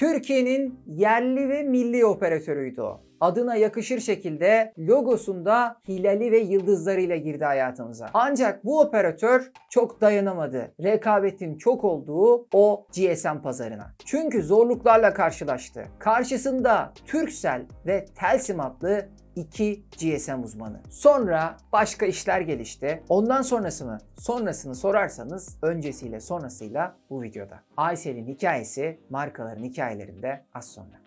Türkiye'nin yerli ve milli operatörüydü o. Adına yakışır şekilde logosunda hilali ve yıldızlarıyla girdi hayatımıza. Ancak bu operatör çok dayanamadı. Rekabetin çok olduğu o GSM pazarına. Çünkü zorluklarla karşılaştı. Karşısında Turkcell ve Telsim adlı iki GSM uzmanı. Sonra başka işler gelişti. Ondan sonrası mı? Sonrasını sorarsanız öncesiyle sonrasıyla bu videoda. Aysel'in hikayesi markaların hikayelerinde az sonra.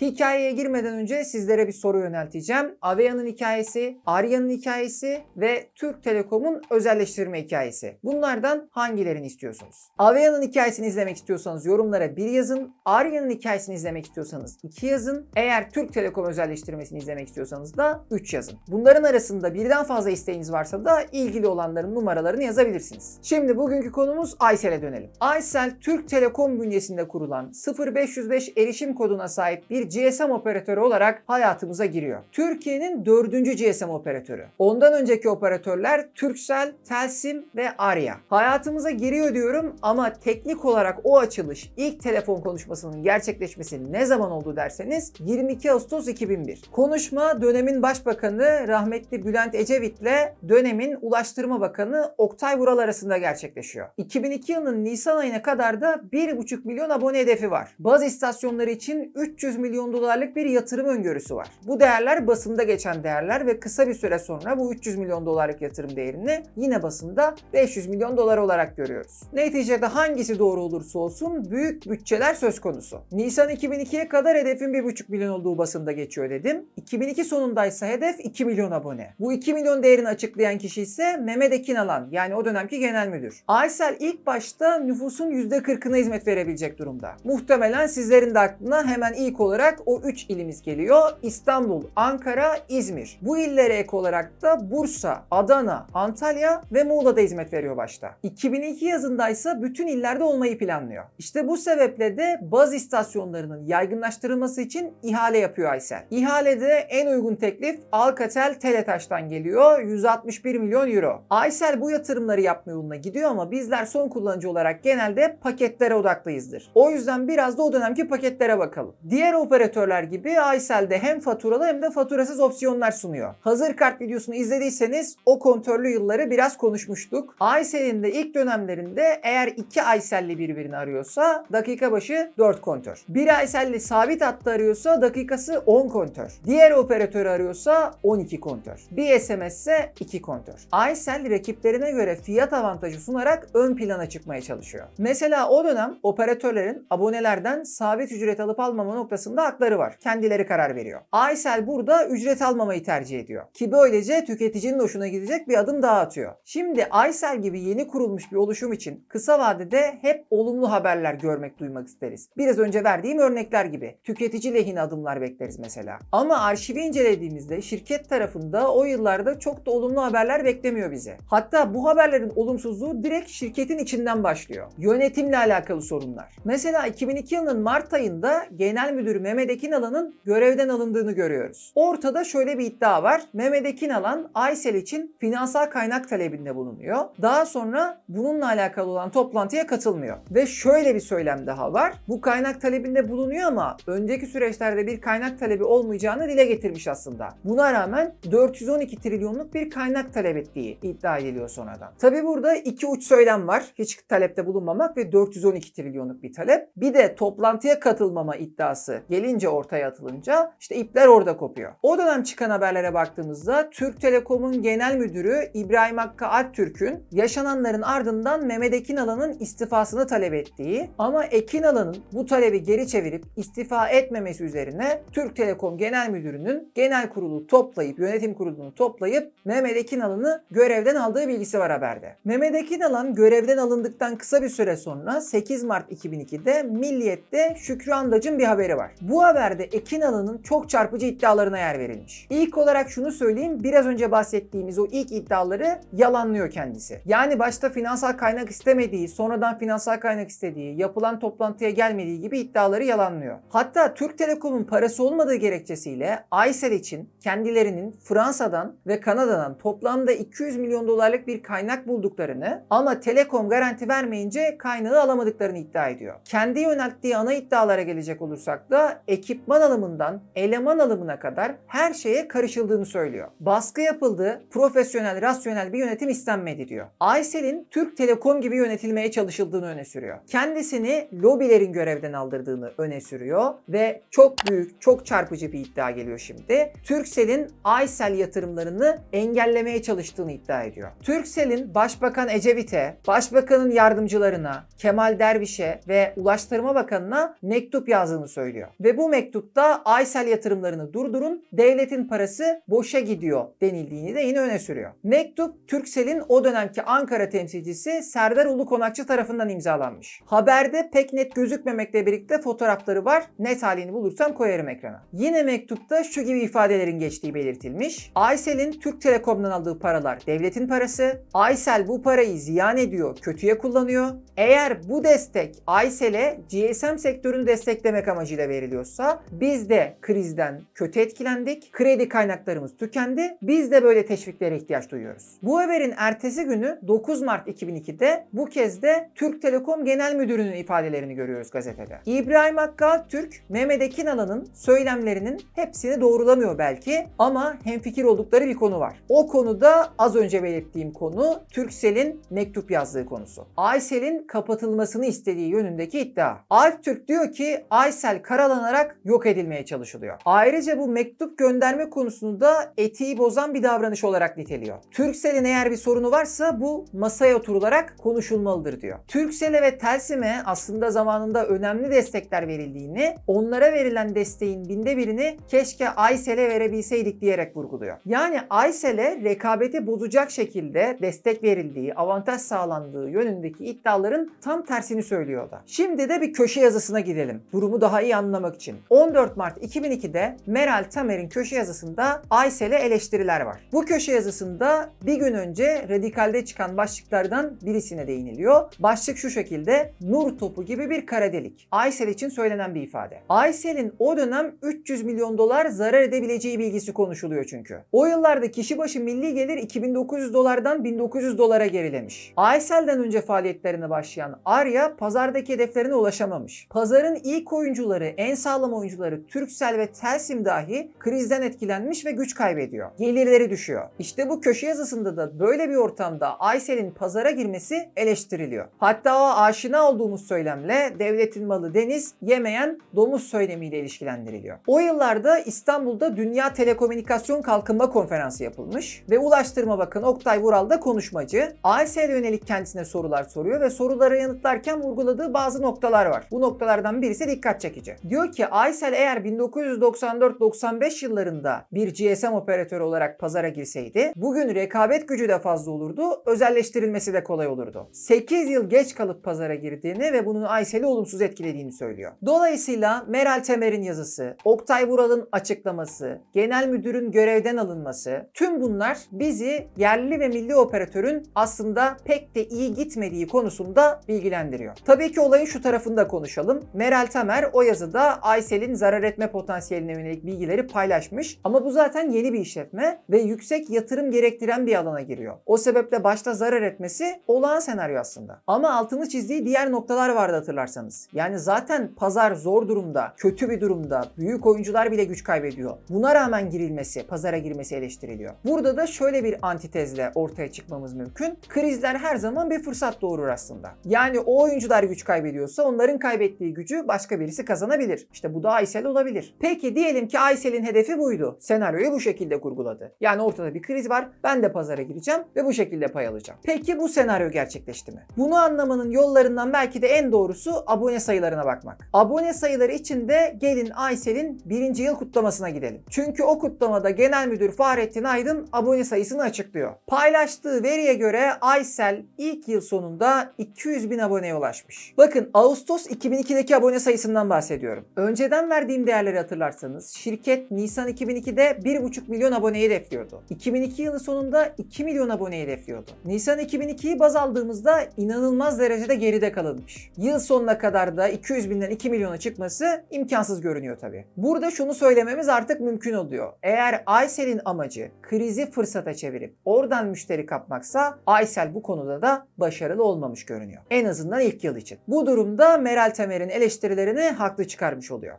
Hikayeye girmeden önce sizlere bir soru yönelteceğim. Avea'nın hikayesi, Arya'nın hikayesi ve Türk Telekom'un özelleştirme hikayesi. Bunlardan hangilerini istiyorsunuz? Avea'nın hikayesini izlemek istiyorsanız yorumlara bir yazın. Arya'nın hikayesini izlemek istiyorsanız iki yazın. Eğer Türk Telekom özelleştirmesini izlemek istiyorsanız da 3 yazın. Bunların arasında birden fazla isteğiniz varsa da ilgili olanların numaralarını yazabilirsiniz. Şimdi bugünkü konumuz Aysel'e dönelim. Aysel Türk Telekom bünyesinde kurulan 0505 erişim koduna sahip bir GSM operatörü olarak hayatımıza giriyor. Türkiye'nin dördüncü GSM operatörü. Ondan önceki operatörler Turkcell, Telsim ve Arya. Hayatımıza giriyor diyorum ama teknik olarak o açılış ilk telefon konuşmasının gerçekleşmesi ne zaman oldu derseniz 22 Ağustos 2001. Konuşma dönemin başbakanı rahmetli Bülent Ecevit'le dönemin Ulaştırma Bakanı Oktay Vural arasında gerçekleşiyor. 2002 yılının Nisan ayına kadar da 1,5 milyon abone hedefi var. Baz istasyonları için 300 milyon dolarlık bir yatırım öngörüsü var. Bu değerler basında geçen değerler ve kısa bir süre sonra bu 300 milyon dolarlık yatırım değerini yine basında 500 milyon dolar olarak görüyoruz. Neticede hangisi doğru olursa olsun büyük bütçeler söz konusu. Nisan 2002'ye kadar hedefin 1,5 milyon olduğu basında geçiyor dedim. 2002 sonundaysa hedef 2 milyon abone. Bu 2 milyon değerini açıklayan kişi ise Mehmet Ekinalan yani o dönemki genel müdür. Aysel ilk başta nüfusun %40'ına hizmet verebilecek durumda. Muhtemelen sizlerin de aklına hemen ilk olarak o 3 ilimiz geliyor. İstanbul, Ankara, İzmir. Bu illere ek olarak da Bursa, Adana, Antalya ve Muğla'da hizmet veriyor başta. 2002 yazındaysa bütün illerde olmayı planlıyor. İşte bu sebeple de baz istasyonlarının yaygınlaştırılması için ihale yapıyor Aysel. İhalede en uygun teklif Alcatel Teletaş'tan geliyor. 161 milyon euro. Aysel bu yatırımları yapma yoluna gidiyor ama bizler son kullanıcı olarak genelde paketlere odaklıyızdır. O yüzden biraz da o dönemki paketlere bakalım. Diğer operatörler gibi Aysel'de hem faturalı hem de faturasız opsiyonlar sunuyor. Hazır kart videosunu izlediyseniz o kontörlü yılları biraz konuşmuştuk. Aysel'in de ilk dönemlerinde eğer iki Aysel'li birbirini arıyorsa dakika başı 4 kontör. Bir Aysel'li sabit hattı arıyorsa dakikası 10 kontör. Diğer operatörü arıyorsa 12 kontör. Bir SMS ise 2 kontör. Aysel rakiplerine göre fiyat avantajı sunarak ön plana çıkmaya çalışıyor. Mesela o dönem operatörlerin abonelerden sabit ücret alıp almama noktasında hakları var. Kendileri karar veriyor. Aysel burada ücret almamayı tercih ediyor. Ki böylece tüketicinin hoşuna gidecek bir adım daha atıyor. Şimdi Aysel gibi yeni kurulmuş bir oluşum için kısa vadede hep olumlu haberler görmek, duymak isteriz. Biraz önce verdiğim örnekler gibi. Tüketici lehine adımlar bekleriz mesela. Ama arşivi incelediğimizde şirket tarafında o yıllarda çok da olumlu haberler beklemiyor bize. Hatta bu haberlerin olumsuzluğu direkt şirketin içinden başlıyor. Yönetimle alakalı sorunlar. Mesela 2002 yılının Mart ayında Genel Müdür Mehmet Ekinalan'ın görevden alındığını görüyoruz. Ortada şöyle bir iddia var. Mehmet Ekinalan Aysel için finansal kaynak talebinde bulunuyor. Daha sonra bununla alakalı olan toplantıya katılmıyor. Ve şöyle bir söylem daha var. Bu kaynak talebinde bulunuyor ama önceki süreçlerde bir kaynak talebi olmayacağını dile getirmiş aslında. Buna rağmen 412 trilyonluk bir kaynak talep ettiği iddia ediliyor sonradan. Tabi burada iki uç söylem var. Hiç talepte bulunmamak ve 412 trilyonluk bir talep. Bir de toplantıya katılmama iddiası gelince ortaya atılınca işte ipler orada kopuyor. O dönem çıkan haberlere baktığımızda Türk Telekom'un genel müdürü İbrahim Hakkı Alptürk'ün yaşananların ardından Mehmet Ekinalan'ın istifasını talep ettiği ama Ekinalan'ın bu talebi geri çevirip istifa etmemesi üzerine Türk Telekom Genel Müdürü'nün genel kurulu toplayıp yönetim kurulunu toplayıp Mehmet Ekinalan'ı görevden aldığı bilgisi var haberde. Mehmet Ekinalan görevden alındıktan kısa bir süre sonra 8 Mart 2002'de Milliyet'te Şükrü Andac'ın bir haberi var. Bu haberde Ekin Alan'ın çok çarpıcı iddialarına yer verilmiş. İlk olarak şunu söyleyeyim. Biraz önce bahsettiğimiz o ilk iddiaları yalanlıyor kendisi. Yani başta finansal kaynak istemediği, sonradan finansal kaynak istediği, yapılan toplantıya gelmediği gibi iddiaları yalanlıyor. Hatta Türk Telekom'un parası olmadığı gerekçesiyle Aysel için kendilerinin Fransa'dan ve Kanada'dan toplamda 200 milyon dolarlık bir kaynak bulduklarını ama Telekom garanti vermeyince kaynağı alamadıklarını iddia ediyor. Kendi yönelttiği ana iddialara gelecek olursak da ekipman alımından eleman alımına kadar her şeye karışıldığını söylüyor. Baskı yapıldı, profesyonel, rasyonel bir yönetim istenmedi diyor. Aysel'in Türk Telekom gibi yönetilmeye çalışıldığını öne sürüyor. Kendisini lobilerin görevden aldırdığını öne sürüyor ve çok büyük, çok çarpıcı bir iddia geliyor şimdi. Turkcell'in Aysel yatırımlarını engellemeye çalıştığını iddia ediyor. Turkcell'in Başbakan Ecevit'e, Başbakanın yardımcılarına, Kemal Derviş'e ve Ulaştırma Bakanı'na mektup yazdığını söylüyor. Ve bu mektupta Aysel yatırımlarını durdurun, devletin parası boşa gidiyor denildiğini de yine öne sürüyor. Mektup Turkcell'in o dönemki Ankara temsilcisi Serdar Ulukonakçı tarafından imzalanmış. Haberde pek net gözükmemekle birlikte fotoğrafları var. Net halini bulursam koyarım ekrana. Yine mektupta şu gibi ifadelerin geçtiği belirtilmiş. Aysel'in Türk Telekom'dan aldığı paralar devletin parası. Aysel bu parayı ziyan ediyor, kötüye kullanıyor. Eğer bu destek Aysel'e GSM sektörünü desteklemek amacıyla veriliyorsa biz de krizden kötü etkilendik. Kredi kaynaklarımız tükendi. Biz de böyle teşviklere ihtiyaç duyuyoruz. Bu haberin ertesi günü 9 Mart 2002'de bu kez de Türk Telekom Genel Müdürü'nün ifadelerini görüyoruz gazetede. İbrahim Hakkal Türk, Mehmet Ekinalan'ın söylemlerinin hepsini doğrulamıyor belki ama hemfikir oldukları bir konu var. O konuda az önce belirttiğim konu Turkcell'in mektup yazdığı konusu. Aysel'in kapatılmasını istediği yönündeki iddia. Alp Türk diyor ki Aysel karalanarak yok edilmeye çalışılıyor. Ayrıca bu mektup gönderme konusunu da etiği bozan bir davranış olarak niteliyor. Turkcell'in eğer bir sorunu varsa bu masaya oturularak konuşulmalıdır diyor. Turkcell'e ve Telsim'e aslında zamanında önemli destekler verildiğini, onlara verilen desteğin binde birini keşke Aysel'e verebilseydik diyerek vurguluyor. Yani Aysel'e rekabeti bozacak şekilde destek verildiği, avantaj sağlandığı yönündeki iddiaların tam tersini söylüyor da. Şimdi de bir köşe yazısına gidelim. Durumu daha iyi anlamak için. 14 Mart 2002'de Meral Tamer'in köşe yazısında Aysel'e eleştiriler var. Bu köşe yazısında bir gün önce Radikal'de çıkan başlıklardan birisine değiniliyor. Başlık şu şekilde nur topu gibi bir kara delik. Aysel için söylenen bir ifade. Aysel'in o dönem 300 milyon dolar zarar edebileceği bilgisi konuşuluyor çünkü. O yıllarda kişi başı milli gelir 2900 dolardan 1900 dolara gerilemiş. Aysel'den önce faaliyetlerine başlayan Arya pazardaki hedeflerine ulaşamamış. Pazarın ilk oyuncuları, en sağlam oyuncuları Turkcell ve Telsim dahi krizden etkilenmiş ve güç kaybediyor. Gelirleri düşüyor. İşte bu köşe yazısında da böyle bir ortamda Aysel'in pazara girmesi eleştiriliyor. Hatta o aşina olduğumuz söylemle devletin malı deniz, yemeyen domuz söylemiyle ilişkilendiriliyor. O yıllarda İstanbul'da Dünya Telekomünikasyon Kalkınma Konferansı yapılmış ve Ulaştırma Bakanı Oktay Vural da konuşmacı. ASL yönelik kendisine sorular soruyor ve soruları yanıtlarken vurguladığı bazı noktalar var. Bu noktalardan birisi dikkat çekici. Diyor ki Aysel eğer 1994-95 yıllarında bir GSM operatörü olarak pazara girseydi bugün rekabet gücü de fazla olurdu, özelleştirilmesi de kolay olurdu. 8 yıl geç kalıp pazara girdiğini ve bunun Aysel'i olumsuz etkilediğini söylüyor. Dolayısıyla Meral Temer'in yazısı, Oktay Vural'ın açıklaması, genel müdürün görevden alınması tüm bunlar bizi yerli ve milli operatörün aslında pek de iyi gitmediği konusunda bilgilendiriyor. Tabii ki olayın şu tarafını da konuşalım. Meral Temer o yazıda Aysel'in zarar etme potansiyeline yönelik bilgileri paylaşmış ama bu zaten yeni bir işletme ve yüksek yatırım gerektiren bir alana giriyor. O sebeple başta zarar etmesi olağan senaryo aslında. Ama altını çizdiği diğer noktalar vardı hatırlarsanız. Yani zaten pazar zor durumda, kötü bir durumda, büyük oyuncular bile güç kaybediyor. Buna rağmen girilmesi, pazara girmesi eleştiriliyor. Burada da şöyle bir antitezle ortaya çıkmamız mümkün. Krizler her zaman bir fırsat doğurur aslında. Yani o oyuncular güç kaybediyorsa onların kaybettiği gücü başka birisi kazanabilir. İşte bu da Aysel olabilir. Peki diyelim ki Aysel'in hedefi buydu. Senaryoyu bu şekilde kurguladı. Yani ortada bir kriz var. Ben de pazara gireceğim ve bu şekilde pay alacağım. Peki bu senaryo gerçekleşti mi? Bunu anlamanın yollarından belki de en doğrusu abone sayılarına bakmak. Abone sayıları için de gelin Aysel'in birinci yıl kutlamasına gidelim. Çünkü o kutlamada Genel Müdür Fahrettin Aydın abone sayısını açıklıyor. Paylaştığı veriye göre Aysel ilk yıl sonunda 200 bin aboneye ulaşmış. Bakın Ağustos 2002'deki abone sayısından bahsediyorum. Önceden verdiğim değerleri hatırlarsanız şirket Nisan 2002'de 1,5 milyon aboneyi hedefliyordu. 2002 yılı sonunda 2 milyon aboneyi hedefliyordu. Nisan 2002'yi baz aldığımızda inanılmaz derecede geride kalınmış. Yıl sonuna kadar da 200 binden 2 milyona çıkması imkansız görünüyor tabii. Burada şunu söylememiz artık mümkün oluyor. Eğer Aysel'in amacı krizi fırsata çevirip oradan müşteri kapmaksa Aysel bu konuda da başarılı olmamış görünüyor. En azından ilk yıl için. Bu durumda Meral Temer'in eleştirilerini haklı çıkarmış oluyor.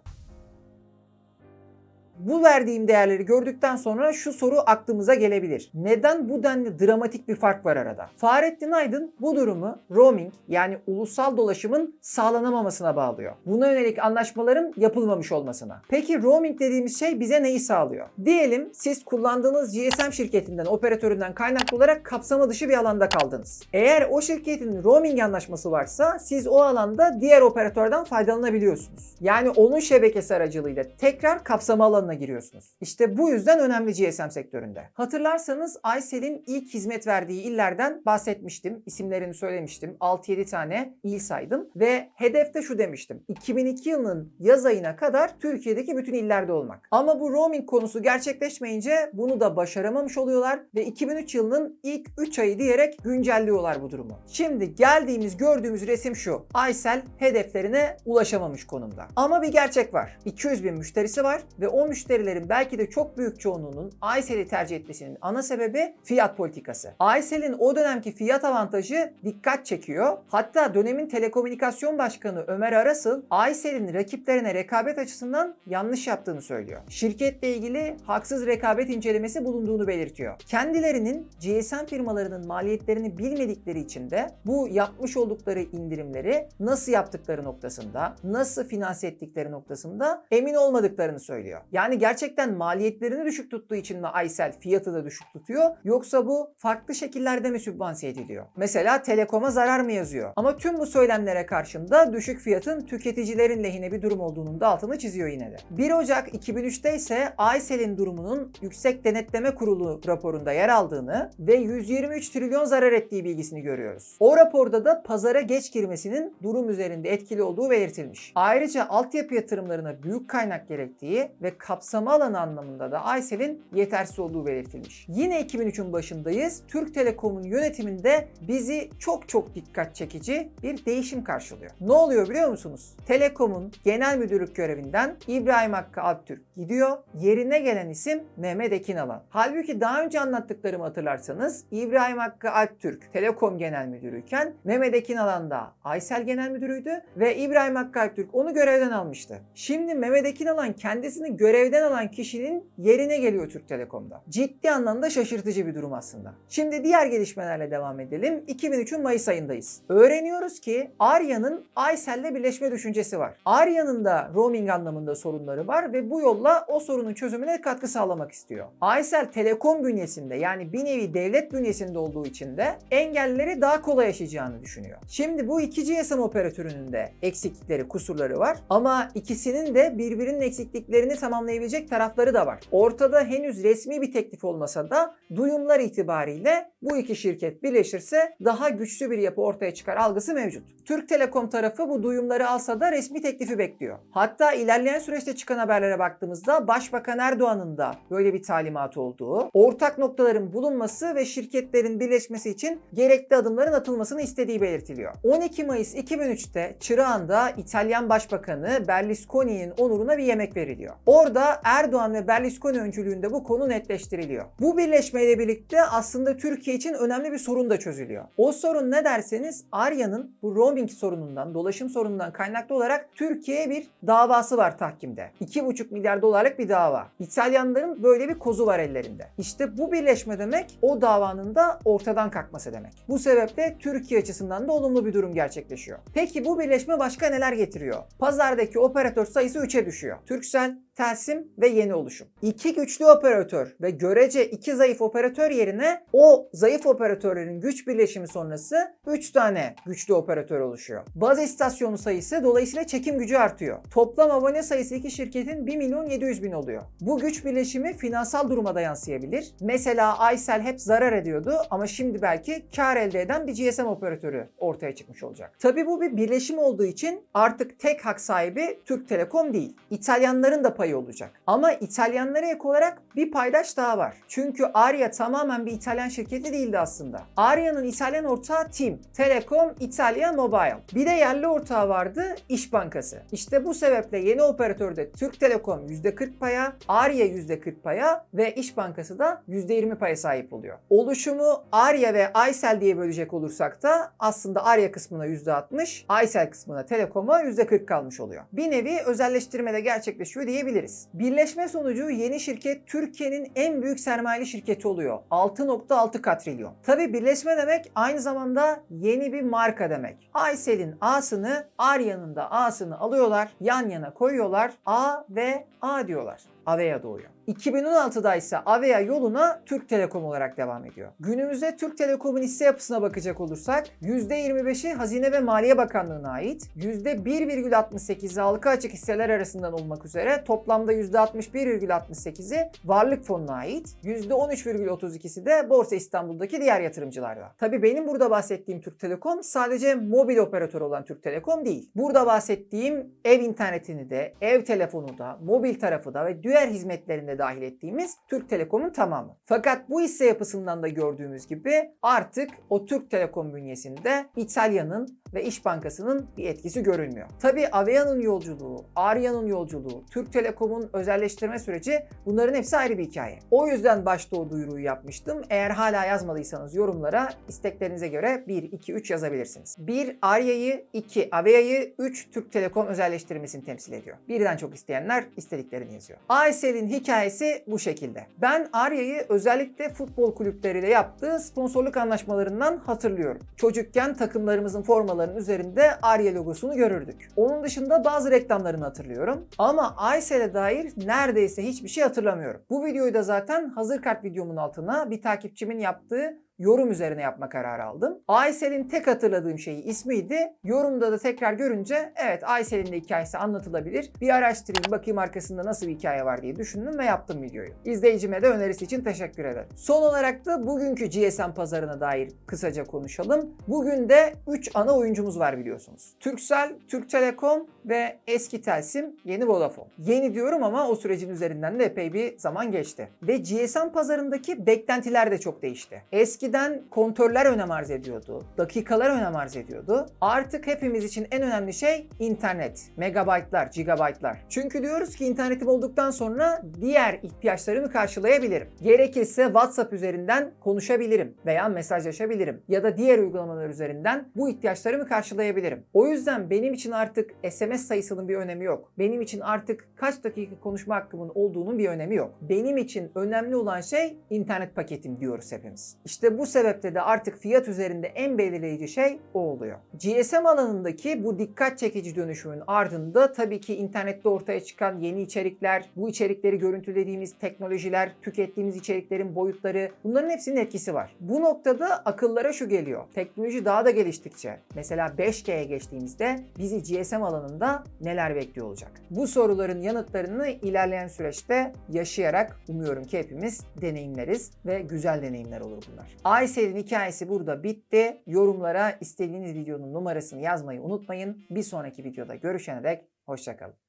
Bu verdiğim değerleri gördükten sonra şu soru aklımıza gelebilir. Neden bu denli dramatik bir fark var arada? Fahrettin Aydın bu durumu roaming yani ulusal dolaşımın sağlanamamasına bağlıyor. Buna yönelik anlaşmaların yapılmamış olmasına. Peki roaming dediğimiz şey bize neyi sağlıyor? Diyelim siz kullandığınız GSM şirketinden, operatöründen kaynaklı olarak kapsama dışı bir alanda kaldınız. Eğer o şirketin roaming anlaşması varsa siz o alanda diğer operatörden faydalanabiliyorsunuz. Yani onun şebekesi aracılığıyla tekrar kapsama alanına giriyorsunuz. İşte bu yüzden önemli GSM sektöründe. Hatırlarsanız Aysel'in ilk hizmet verdiği illerden bahsetmiştim. İsimlerini söylemiştim. 6-7 tane il saydım ve hedefte şu demiştim. 2002 yılının yaz ayına kadar Türkiye'deki bütün illerde olmak. Ama bu roaming konusu gerçekleşmeyince bunu da başaramamış oluyorlar ve 2003 yılının ilk 3 ayı diyerek güncelliyorlar bu durumu. Şimdi geldiğimiz gördüğümüz resim şu. Aysel hedeflerine ulaşamamış konumda. Ama bir gerçek var. 200 bin müşterisi var ve o müşterilerin belki de çok büyük çoğunluğunun Aysel'i tercih etmesinin ana sebebi fiyat politikası. Aysel'in o dönemki fiyat avantajı dikkat çekiyor. Hatta dönemin telekomünikasyon başkanı Ömer Arasıl Aysel'in rakiplerine rekabet açısından yanlış yaptığını söylüyor. Şirketle ilgili haksız rekabet incelemesi bulunduğunu belirtiyor. Kendilerinin GSM firmalarının maliyetlerini bilmedikleri için de bu yapmış oldukları indirimleri nasıl yaptıkları noktasında, nasıl finanse ettikleri noktasında emin olmadıklarını söylüyor. Yani gerçekten maliyetlerini düşük tuttuğu için mi Aysel fiyatı da düşük tutuyor yoksa bu farklı şekillerde mi sübvanse ediliyor? Mesela Telekom'a zarar mı yazıyor? Ama tüm bu söylemlere karşında düşük fiyatın tüketicilerin lehine bir durum olduğunun da altını çiziyor yine de. 1 Ocak 2003'te ise Aysel'in durumunun Yüksek Denetleme Kurulu raporunda yer aldığını ve 123 trilyon zarar ettiği bilgisini görüyoruz. O raporda da pazara geç girmesinin durum üzerinde etkili olduğu belirtilmiş. Ayrıca altyapı yatırımlarına büyük kaynak gerektiği ve kapsama alanı anlamında da Aysel'in yetersiz olduğu belirtilmiş. Yine 2003'ün başındayız. Türk Telekom'un yönetiminde bizi çok çok dikkat çekici bir değişim karşılıyor. Ne oluyor biliyor musunuz? Telekom'un genel müdürlük görevinden İbrahim Hakkı Alptürk gidiyor. Yerine gelen isim Mehmet Ekinalan. Halbuki daha önce anlattıklarımı hatırlarsanız İbrahim Hakkı Alptürk Telekom Genel Müdürüyken Mehmet Ekinalan da Aysel Genel Müdürüydü ve İbrahim Hakkı Alptürk onu görevden almıştı. Şimdi Mehmet Ekinalan kendisini görevden alan kişinin yerine geliyor Türk Telekom'da. Ciddi anlamda şaşırtıcı bir durum aslında. Şimdi diğer gelişmelerle devam edelim. 2003'ün Mayıs ayındayız. Öğreniyoruz ki Arya'nın Aysel'le birleşme düşüncesi var. Arya'nın da roaming anlamında sorunları var ve bu yolla o sorunun çözümüne katkı sağlamak istiyor. Aysel Telekom bünyesinde yani bir nevi devlet bünyesinde olduğu için de engelleri daha kolay aşacağını düşünüyor. Şimdi bu iki GSM operatörünün de eksiklikleri, kusurları var ama ikisinin de birbirinin eksikliklerini tamamlayabilecek tarafları da var. Ortada henüz resmi bir teklif olmasa da duyumlar itibariyle bu iki şirket birleşirse daha güçlü bir yapı ortaya çıkar algısı mevcut. Türk Telekom tarafı bu duyumları alsa da resmi teklifi bekliyor. Hatta ilerleyen süreçte çıkan haberlere baktığımızda Başbakan Erdoğan'ın da böyle bir talimatı olduğu, ortak noktaların bulunması ve şirketlerin birleşmesi için gerekli adımların atılmasını istediği belirtiliyor. 12 Mayıs 2003'te Çırağan'da İtalyan Başbakanı Berlusconi'nin onuruna bir yemek veriliyor. Orada Erdoğan ve Berlusconi öncülüğünde bu konu netleştiriliyor. Bu birleşmeyle birlikte aslında Türkiye için önemli bir sorun da çözülüyor. O sorun ne derseniz Arya'nın bu roaming sorunundan, dolaşım sorunundan kaynaklı olarak Türkiye'ye bir davası var tahkimde. 2,5 milyar dolarlık bir dava. İtalyanların böyle bir kozu var ellerinde. İşte bu birleşme demek o davanın da ortadan kalkması demek. Bu sebeple Türkiye açısından da olumlu bir durum gerçekleşiyor. Peki bu birleşme başka neler getiriyor? Pazardaki operatör sayısı 3'e düşüyor. Turkcell, Telsiz Telsim ve yeni oluşum. İki güçlü operatör ve görece iki zayıf operatör yerine o zayıf operatörlerin güç birleşimi sonrası 3 tane güçlü operatör oluşuyor. Baz istasyonu sayısı dolayısıyla çekim gücü artıyor. Toplam abone sayısı iki şirketin 1 milyon 700 bin oluyor. Bu güç birleşimi finansal duruma da yansıyabilir. Mesela Aysel hep zarar ediyordu ama şimdi belki kar elde eden bir GSM operatörü ortaya çıkmış olacak. Tabii bu bir birleşim olduğu için artık tek hak sahibi Türk Telekom değil. İtalyanların da payı olacak. Ama İtalyanlara ek olarak bir paydaş daha var. Çünkü Arya tamamen bir İtalyan şirketi değildi aslında. Arya'nın İtalyan ortağı TIM, Telekom Italia Mobile. Bir de yerli ortağı vardı İş Bankası. İşte bu sebeple yeni operatörde Türk Telekom %40 paya, Arya %40 paya ve İş Bankası da %20 paya sahip oluyor. Oluşumu Arya ve Aysel diye bölecek olursak da aslında Arya kısmına %60, Aysel kısmına Telekom'a %40 kalmış oluyor. Bir nevi özelleştirme de gerçekleşiyor diyebiliriz. Birleşme sonucu yeni şirket Türkiye'nin en büyük sermayeli şirketi oluyor. 6.6 katrilyon. Tabi birleşme demek aynı zamanda yeni bir marka demek. Aysel'in A'sını Arya'nın da A'sını alıyorlar, yan yana koyuyorlar. A ve A diyorlar. Avea doğuyor. 2016'da ise Avea yoluna Türk Telekom olarak devam ediyor. Günümüzde Türk Telekom'un hisse yapısına bakacak olursak %25'i Hazine ve Maliye Bakanlığı'na ait, %1,68'i halka açık hisseler arasından olmak üzere toplamda %61,68'i Varlık Fonu'na ait, %13,32'si de Borsa İstanbul'daki diğer yatırımcılarda. Tabii benim burada bahsettiğim Türk Telekom sadece mobil operatör olan Türk Telekom değil. Burada bahsettiğim ev internetini de, ev telefonu da, mobil tarafı da ve diğer hizmetlerinde dahil ettiğimiz Türk Telekom'un tamamı. Fakat bu hisse yapısından da gördüğümüz gibi artık o Türk Telekom bünyesinde İtalya'nın ve İş Bankası'nın bir etkisi görülmüyor. Tabi Avea'nın yolculuğu, Arya'nın yolculuğu, Türk Telekom'un özelleştirme süreci bunların hepsi ayrı bir hikaye. O yüzden başta o duyuruyu yapmıştım. Eğer hala yazmadıysanız yorumlara isteklerinize göre 1, 2, 3 yazabilirsiniz. 1 Arya'yı, 2 Avea'yı, 3 Türk Telekom özelleştirmesini temsil ediyor. Birden çok isteyenler istediklerini yazıyor. Aysel'in hikayesi bu şekilde. Ben Arya'yı özellikle futbol kulüpleriyle yaptığı sponsorluk anlaşmalarından hatırlıyorum. Çocukken takımlarımızın formalarının üzerinde Arya logosunu görürdük. Onun dışında bazı reklamlarını hatırlıyorum. Ama Aysel'e dair neredeyse hiçbir şey hatırlamıyorum. Bu videoyu da zaten hazır kart videomun altına bir takipçimin yaptığı yorum üzerine yapma kararı aldım. Aysel'in tek hatırladığım şeyi ismiydi. Yorumda da tekrar görünce evet Aysel'in de hikayesi anlatılabilir. Bir araştırayım bakayım arkasında nasıl bir hikaye var diye düşündüm ve yaptım videoyu. İzleyicime de önerisi için teşekkür ederim. Son olarak da bugünkü GSM pazarına dair kısaca konuşalım. Bugün de 3 ana oyuncumuz var biliyorsunuz. Turkcell, Türk Telekom ve eski Telsim, yeni Vodafone. Yeni diyorum ama o sürecin üzerinden de epey bir zaman geçti. Ve GSM pazarındaki beklentiler de çok değişti. Eski Eskiden kontörler önem arz ediyordu. Dakikalar önem arz ediyordu. Artık hepimiz için en önemli şey internet. Megabaytlar, gigabaytlar. Çünkü diyoruz ki internetim olduktan sonra diğer ihtiyaçlarımı karşılayabilirim. Gerekirse WhatsApp üzerinden konuşabilirim veya mesajlaşabilirim. Ya da diğer uygulamalar üzerinden bu ihtiyaçlarımı karşılayabilirim. O yüzden benim için artık SMS sayısının bir önemi yok. Benim için artık kaç dakika konuşma hakkımın olduğunun bir önemi yok. Benim için önemli olan şey internet paketim diyoruz hepimiz. İşte bu sebeple de artık fiyat üzerinde en belirleyici şey o oluyor. GSM alanındaki bu dikkat çekici dönüşümün ardında tabii ki internette ortaya çıkan yeni içerikler, bu içerikleri görüntülediğimiz teknolojiler, tükettiğimiz içeriklerin boyutları bunların hepsinin etkisi var. Bu noktada akıllara şu geliyor. Teknoloji daha da geliştikçe mesela 5G'ye geçtiğimizde bizi GSM alanında neler bekliyor olacak? Bu soruların yanıtlarını ilerleyen süreçte yaşayarak umuyorum ki hepimiz deneyimleriz ve güzel deneyimler olur bunlar. Aysel'in hikayesi burada bitti. Yorumlara istediğiniz videonun numarasını yazmayı unutmayın. Bir sonraki videoda görüşene dek hoşçakalın.